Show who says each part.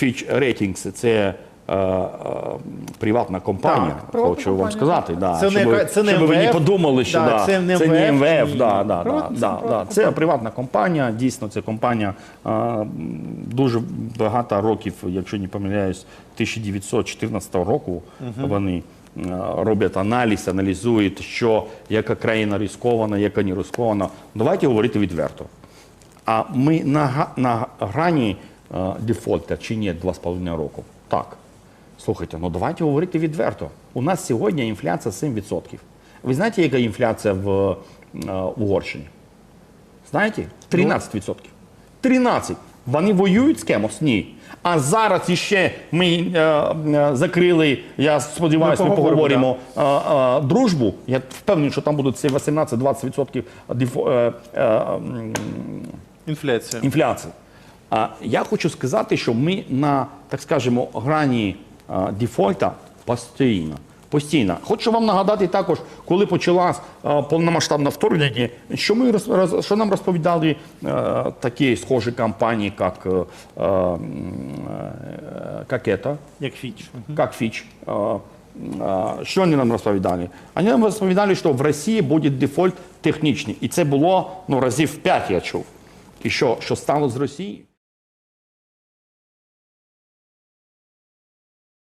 Speaker 1: Fitch Ratings – це е, е, приватна компанія,
Speaker 2: Так,
Speaker 1: хочу вам сказати. Да,
Speaker 2: Це не
Speaker 1: щоб,
Speaker 2: К- це не
Speaker 1: щоб ви не подумали, що
Speaker 2: Да,
Speaker 1: да,
Speaker 2: це не
Speaker 1: це не
Speaker 2: МВФ,
Speaker 1: МВФ. Да, да, да,
Speaker 2: це
Speaker 1: да,
Speaker 2: приватна
Speaker 1: да. Це приватна компанія, дійсно, це компанія е, дуже багато років, якщо не помиляюсь, 1914 року вони е, роблять аналіз, аналізують, що яка країна ризикована, яка не ризикована. Давайте говорити відверто. А ми на, на грані дефолта чи ні 2,5 року? Так. Слухайте, ну давайте говорити відверто. У нас сьогодні інфляція 7%. Ви знаєте, яка інфляція в е, Угорщині? Знаєте? 13%. 13%. Вони воюють з кимось? Ні. А зараз іще ми е, е, закрили, я сподіваюся,
Speaker 2: Ми
Speaker 1: ми
Speaker 2: поговоримо,
Speaker 1: поговоримо, е, е, дружбу. Я впевнений, що там будуть ці 18-20% дефо- е, е, м,
Speaker 2: Інфляція.
Speaker 1: Я хочу сказати, що ми на, так скажемо, грані дефольта постійно. Постійно. Хочу вам нагадати також, коли почалась а, повномасштабне вторгнення, що ми що нам розповідали такі схожі компанії, як, е, е, як это,
Speaker 2: Як фіч.
Speaker 1: А, а, Що вони нам розповідали? Вони нам розповідали, що в Росії буде дефольт технічний. І це було ну, разів 5, я чув. І що, що стало з Росії?